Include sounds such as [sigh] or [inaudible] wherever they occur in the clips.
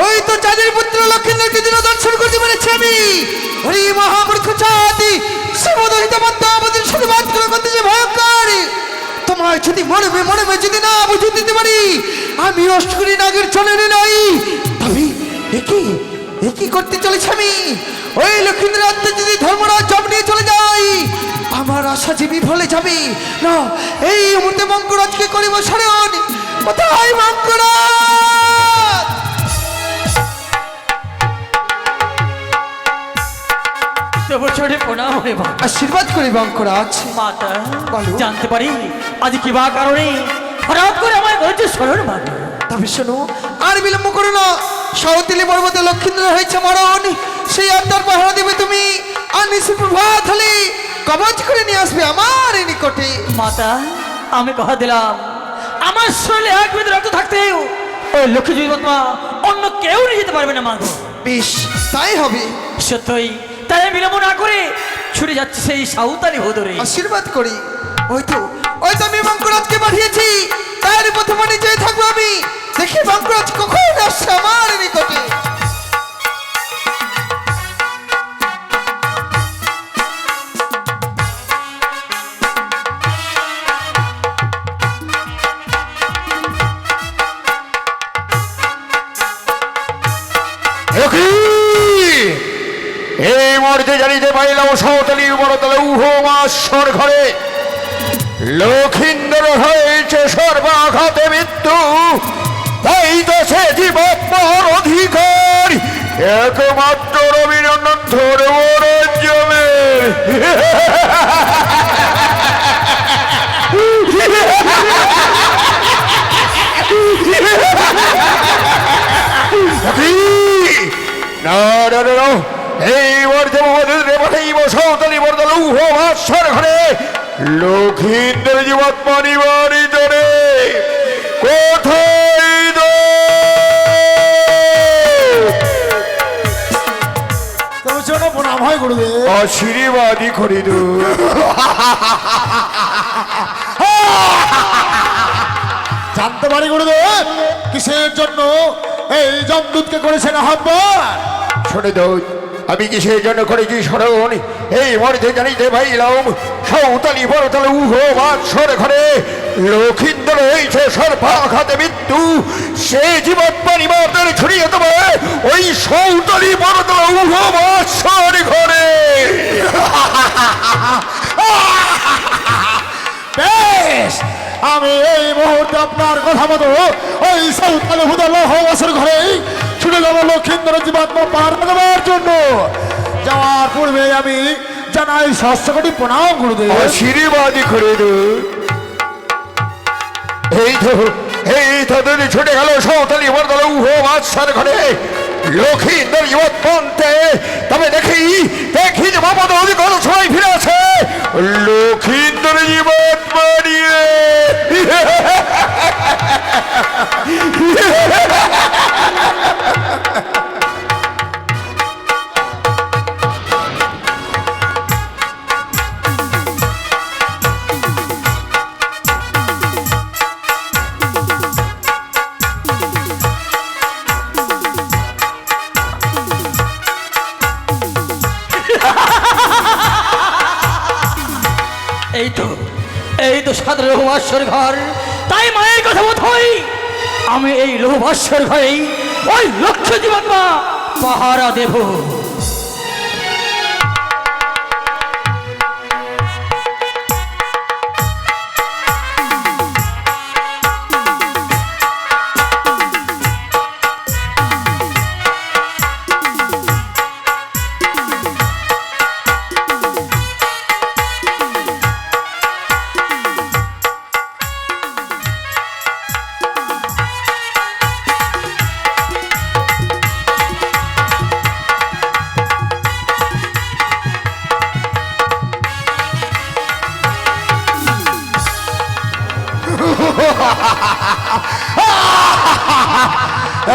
ওই তো চাঁদের পুত্র লক্ষ্মীন্দ্রকে দর্শন করতে পেরেছি আমি। হরি মহামূর্খ চাঁদি শিবদহিত আমাদের সাথে বাদগুলো করতে যে ভয়ঙ্কর। তোমায় যদি মরবে মরবে যদি না বুঝে দিতে পারি। আমি অষ্টকরী নাগের চলে নই। তবে একই একই করতে চলেছে আমি? ওই লক্ষ্মীন্দ্রের আত্মা যদি ধর্মরাজ জব নিয়ে চলে যাই আমার আশা যে বিফলে যাবে। না, এই মুহূর্তে মঙ্করাজকে করিব স্মরণ। কোথায় মঙ্করাজ ছোটে প্রণাম রে মা। আশীর্বাদ করি মঙ্করাজ মাতা বলো। জানতে পারি আজ কি বা কারণে হঠাৎ করে আমার করেছে স্মরণ মাতা তবে শোনো আর বিলম্ব করো না। সাউতিলি পর্বতে লক্ষিন্দ্র হয়েছে মরণ। সেই আত্মার পাহারা দিবে তুমি। আর নিশি প্রভাত হলে কবচ করে নিয়ে আসবে আমার এই নিকটে। মাতা আমি কথা দিলাম। আমার শরীরে এক বিন্দু রক্ত থাকতেও ওই লক্ষ্মী জীবতমা অন্য কেউ নিয়ে যেতে পারবে না মাগো বেশ তাই হবে। সত্যই তাই বিলম্ব না করে ছুটে যাচ্ছে সেই সাঁওতালি ভোদরে। আশীর্বাদ করি। ওই তো ওই তো আমি মঙ্করাজকে পাঠিয়েছি। তার প্রথমে যেয়ে থাকব আমি। দেখি মঙ্করাজ কখন আসছে আমার নিকটে। মুহূর্তে জানিতে পাইলাম সাঁওতালি বড়তলে মাসর ঘরে। লক্ষিন্দর হয়েছে সর্বাঘাতে মৃত্যু। তাই তো সে জীবাত্মার অধিকার। একমাত্র রবীন্দ্রনাথ [laughs] না না না। এই বর্দল উহ ঘরে। লক্ষিন্দর জীবাত্মা নিবারিত রে কোথায় দো? প্রণাম হয় গুরুদেব। আশীর্বাদই করিদ জানতে পারি গুরুদেব কিসের জন্য এই জমদূতকে করেছেন আহ্বান? শুনে দোষ আমি কিসের জন্য করেছি স্মরণ এই মর্ধে জানিতে পাইলাম, সাঁওতালি বড়তলে উহ মাসর ঘরে লক্ষিন্দর হয়েছে সর্বাঘাতে মৃত্যু। সে জীবাত্মা নিবাতের ছড়িয়ে দেবে, ওই সাঁওতালি বড়তলে উহ মাসর ঘরে। আমি এই মুহূর্তে আপনার কথা মতো ওই সৌতালে হুদল হওয়াসের ঘরে ছুটে যাব, লক্ষিন্দর জীবাত্মা পার দেওয়ার জন্য। যাওয়ার পূর্বে আমি জানাই ষষ্ঠ কোটি প্রণাম গুরুদেব। আশীর্বাদই করে দো। এই তো এই তো যদি ছুটে গেল সাঁওতালি বর্দল উহ মাসর ঘরে। লক্ষিন্দর জীবত পন্থে তবে দেখি দেখি যে বাবা নদী কোনো সময় ফিরে আছে। লক্ষিন্দর জীবত মারিয়ে লোহবাস্যর ঘর। তাই মায়ের কথা হই আমি এই লৌভাস্বর ঘরেই ওই লক্ষ্য জীবন পাহারা দেব।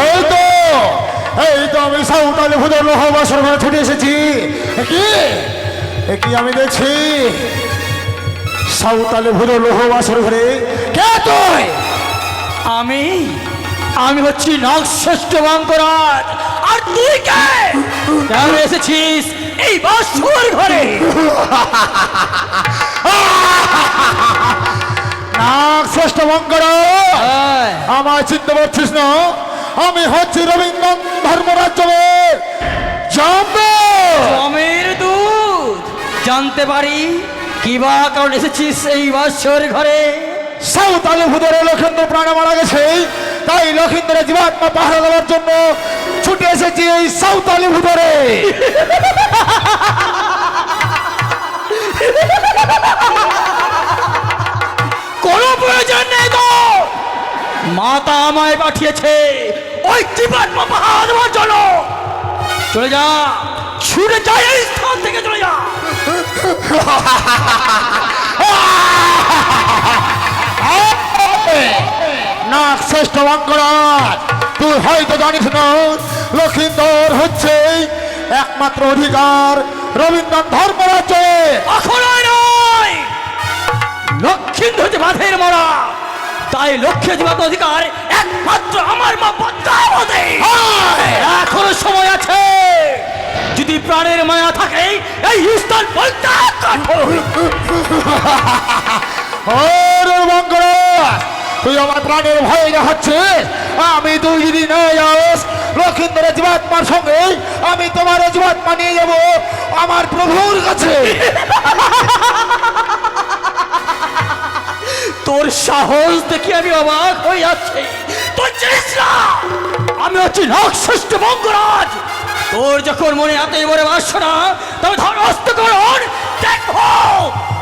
এই তো এই তো আমি সাঁওতালি হুদল হওয়াসের ঘরে ছুটে এসেছি। কি? কি আমি দেখছি? সাঁওতালি ভুদল হওয়াসের ঘরে কে তুই? আমি আমি হচ্ছি নকশ্রেষ্ঠ বঙ্করাজ। আর তুই কে? কেন এসেছিস এই বাসুর ঘরে? নাগ শ্রেষ্ঠ বঙ্কর হ্যাঁ, আমায় চিনতে পারছিস না? আমি হচ্ছি রবীন্দ্র ধর্মরাজ্যের জাম্বো জমের দুধ। জানতে পারি কি বা কারণ এসেছিস এই বাসর ঘরে? সাউথ আলী ভুদরে লক্ষেন্দ্র প্রাণে মারা গেছে। তাই লক্ষেন্দ্রের জীবাত্মা পাহারা দেওয়ার জন্য ছুটে এসেছি এই সাউথ আলী ভুদরে কোনো প্রয়োজন নেই তো মাতা আমায় পাঠিয়েছে। ওই জীবাত্মা পাহাড় দেওয়ার চলে যা। ছুটে যা এই স্থান থেকে চলে যা। নাগ শ্রেষ্ঠ তুই হয়তো জানিস না লক্ষিন্দর হচ্ছে একমাত্র অধিকার রবীন্দ্র ধর্মরাজ্যে কখনোই নয়। লক্ষ্মীন হচ্ছে বাঁধের মরা। তাই লক্ষ্যে জীবত অধিকার একমাত্র তুই আমার প্রাণের ভয় দেখাচ্ছিস আমি তুই যদি না যাস লক্ষিন্দরের জীবাত্মার সঙ্গে আমি তোমার জীবাত্মা নিয়ে যাব আমার প্রভুর কাছে তোর সাহস দেখে আমি অবাক হয়ে যাচ্ছি। তুই চিনিস না? আমি হচ্ছি নকশ্রেষ্ঠ বঙ্গরাজ। তোর যখন মনে এতই বড় বাসনা, তবে ধর অস্ত করো black hole